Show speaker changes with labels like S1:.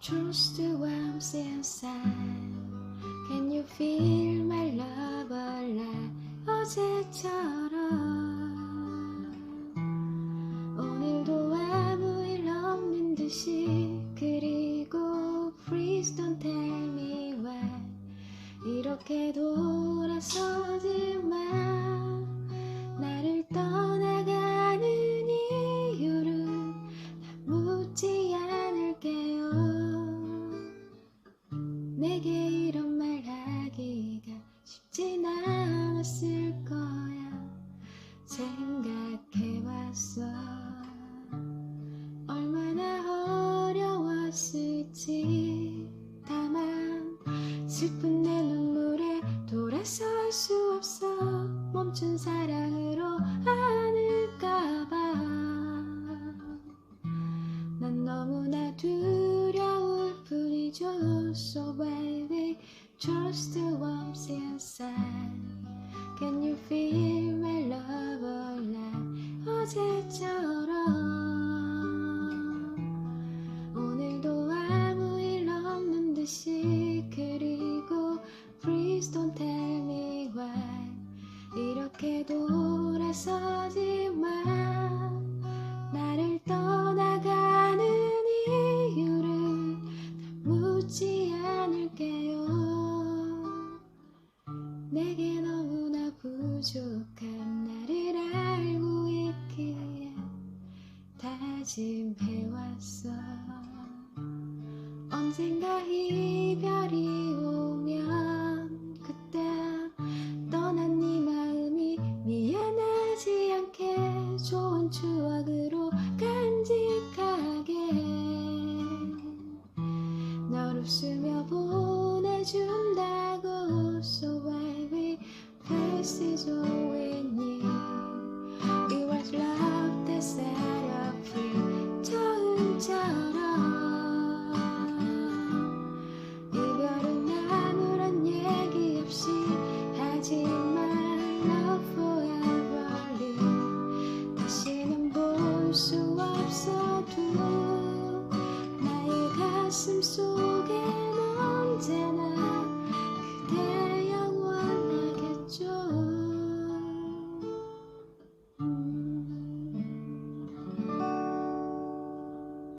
S1: Trust the warmth inside Can you feel my love alive 어제처럼 오늘도 아무 일 없는 듯이 그리고 Please don't tell me why 이렇게 돌아서지 마 나를 떠나 않았을 거야. 생각해봤어. 얼마나 어려웠을지. 다만 슬픈 내 눈물에 돌아설 수 없어. 멈춘 사랑으로 안을까봐. 난 너무나 두려울 뿐이죠. So baby Trust the warmth inside Can you feel my love alive 어제처럼 오늘도 아무 일 없는 듯이 그리고 Please don't tell me why. 이렇게 돌아서지 마. 나를 떠나가는 이유를 다 묻지 않을게요. 내게 부족한 나를 알고 있기에 다짐해왔어. 언젠가 이별이 오면 그때 떠난 네 마음이 미안하지 않게 좋은 추억으로 간직하게. 널 웃으며 보내준다고 소화 preciso.